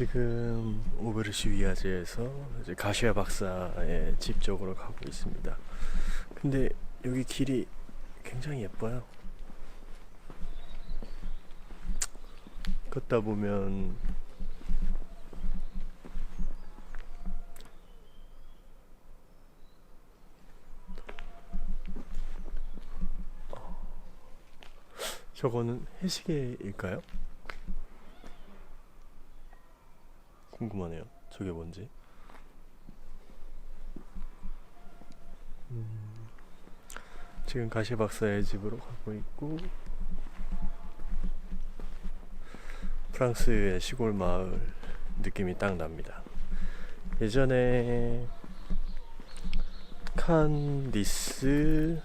지금 오베르시 위아즈에서 이제 가시아 박사의 집 쪽으로 가고 있습니다. 근데 여기 길이 굉장히 예뻐요. 걷다 보면 저거는 해시계일까요? 궁금하네요. 저게 뭔지. 음, 지금 가시 박사의 집으로 가고 있고 프랑스의 시골 마을 느낌이 딱 납니다. 예전에 칸, 니스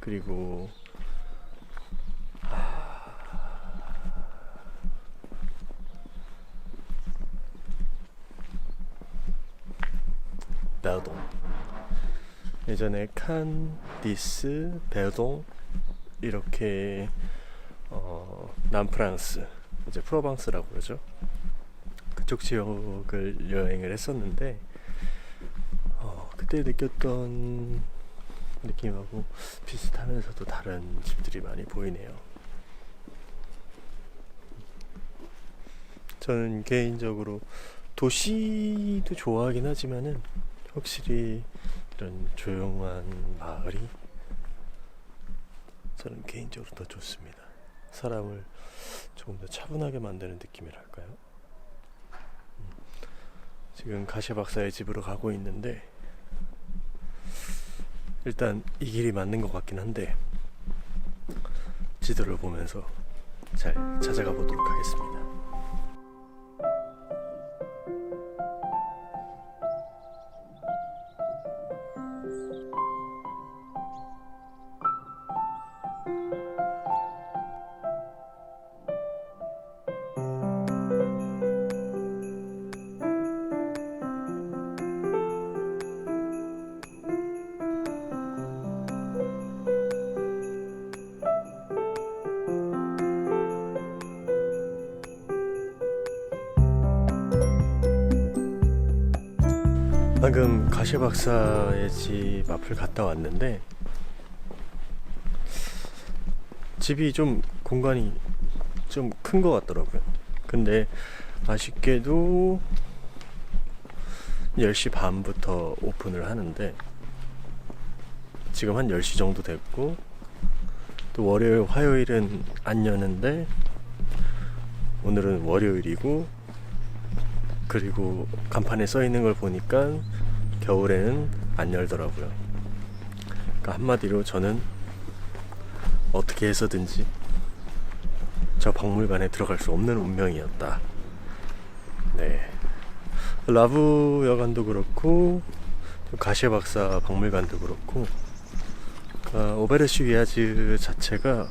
그리고 베동 예전에 칸, 디스, 베동 이렇게 어, 남프랑스 이제 프로방스라고 그러죠? 그쪽 지역을 여행을 했었는데 어, 그때 느꼈던 느낌하고 비슷하면서도 다른 집들이 많이 보이네요. 저는 개인적으로 도시도 좋아하긴 하지만은 확실히 이런 조용한 마을이 저는 개인적으로 더 좋습니다. 사람을 조금 더 차분하게 만드는 느낌이랄까요? 음, 지금 가시 박사의 집으로 가고 있는데 일단 이 길이 맞는 것 같긴 한데 지도를 보면서 잘 찾아가 보도록 하겠습니다. 방금 가시 박사의 집 앞을 갔다 왔는데 집이 좀 공간이 좀 큰 것 같더라고요. 근데 아쉽게도 10시 반부터 오픈을 하는데 지금 한 10시 정도 됐고 또 월요일 화요일은 안 여는데 오늘은 월요일이고 그리고 간판에 써 있는 걸 보니까 겨울에는 안 열더라고요. 그러니까 한마디로 저는 어떻게 해서든지 저 박물관에 들어갈 수 없는 운명이었다. 네. 라브 여관도 그렇고 가시아 박사 박물관도 그렇고 아, 오베르시 위아즈 자체가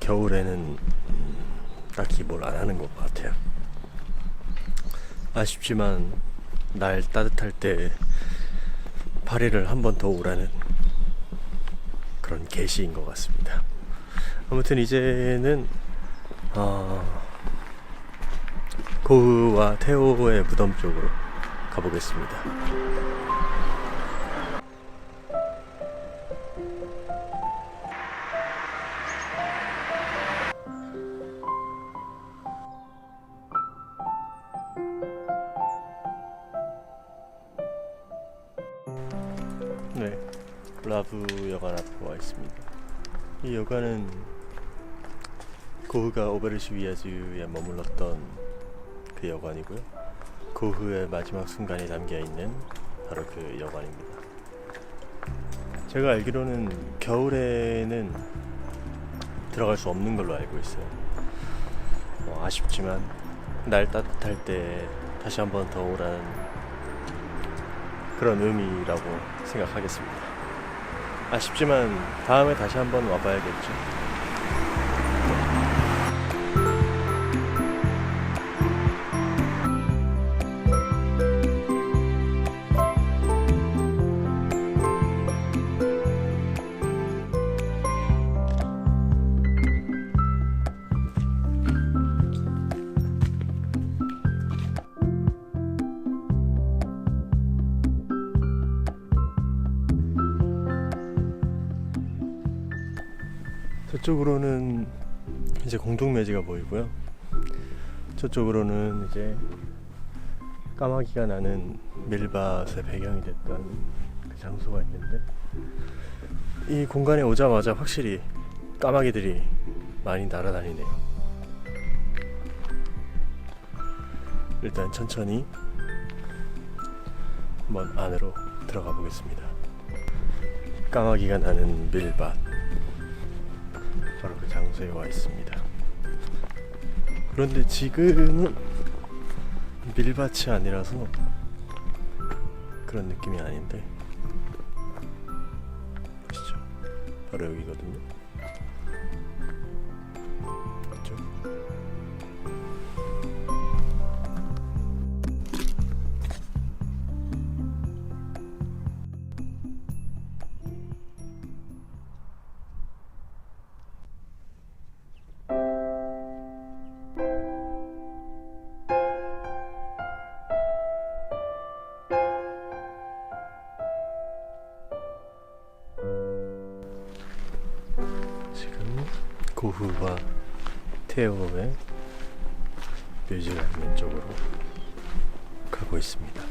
겨울에는 음, 딱히 뭘 안 하는 것 같아요. 아쉽지만 날 따뜻할 때 파리를 한 번 더 오라는 그런 계시인 것 같습니다. 아무튼 이제는 어, 고흐와 테오의 무덤 쪽으로 가보겠습니다. 네, 라브 여관 앞에 와 있습니다. 이 여관은 고흐가 오베르시 위아즈에 머물렀던 그 여관이고요. 고흐의 마지막 순간이 담겨 있는 바로 그 여관입니다. 제가 알기로는 겨울에는 들어갈 수 없는 걸로 알고 있어요. 어, 아쉽지만 날 따뜻할 때 다시 한번 더 오라는 그런 의미라고 생각하겠습니다. 아쉽지만 다음에 다시 한번 와봐야겠죠. 저쪽으로는 이제 공동묘지가 보이고요. 저쪽으로는 이제 까마귀가 나는 밀밭의 배경이 됐던 그 장소가 있는데 이 공간에 오자마자 확실히 까마귀들이 많이 날아다니네요. 일단 천천히 한번 안으로 들어가 보겠습니다. 까마귀가 나는 밀밭 그 장소에 와 있습니다. 그런데 지금은 밀밭이 아니라서 그런 느낌이 아닌데 보시죠. 바로 여기거든요. 지금 고흐와 테오의 있는 쪽으로 가고 있습니다.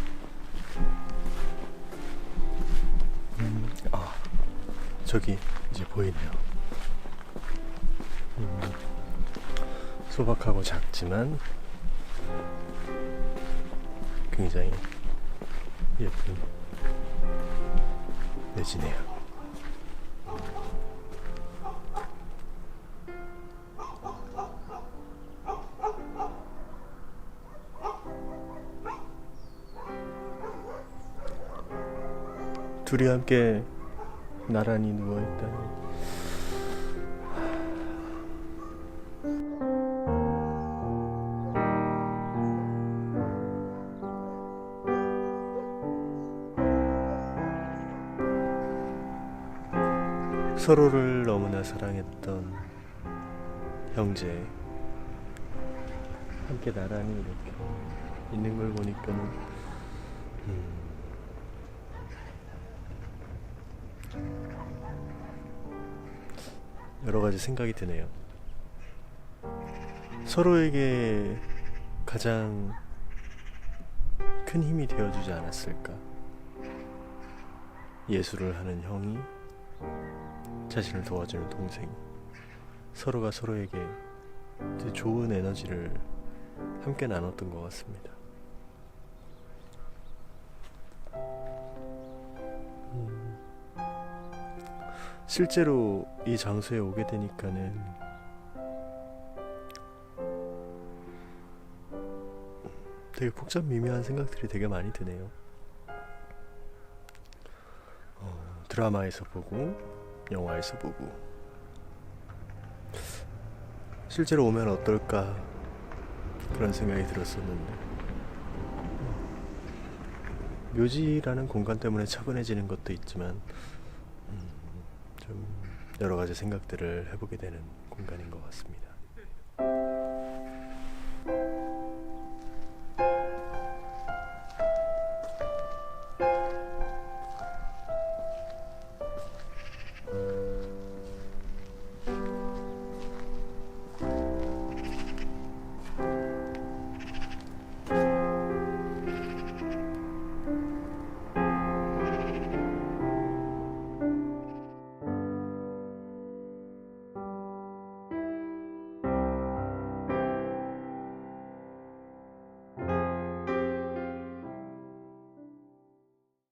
음, 아 저기 이제 보이네요. 음, 소박하고 작지만 굉장히 예쁜 묘지네요. 둘이 함께 나란히 누워 있다니. 서로를 너무나 사랑했던 형제 함께 나란히 이렇게 있는 걸 보니까는 여러 가지 생각이 드네요. 서로에게 가장 큰 힘이 되어주지 않았을까? 예술을 하는 형이 자신을 도와주는 동생이 서로가 서로에게 좋은 에너지를 함께 나눴던 것 같습니다. 실제로 이 장소에 오게 되니까는 되게 복잡 미묘한 생각들이 되게 많이 드네요. 어, 드라마에서 보고 영화에서 보고 실제로 오면 어떨까 그런 생각이 들었었는데 묘지라는 공간 때문에 차분해지는 것도 있지만 음, 좀 여러 가지 생각들을 해보게 되는 공간인 것 같습니다.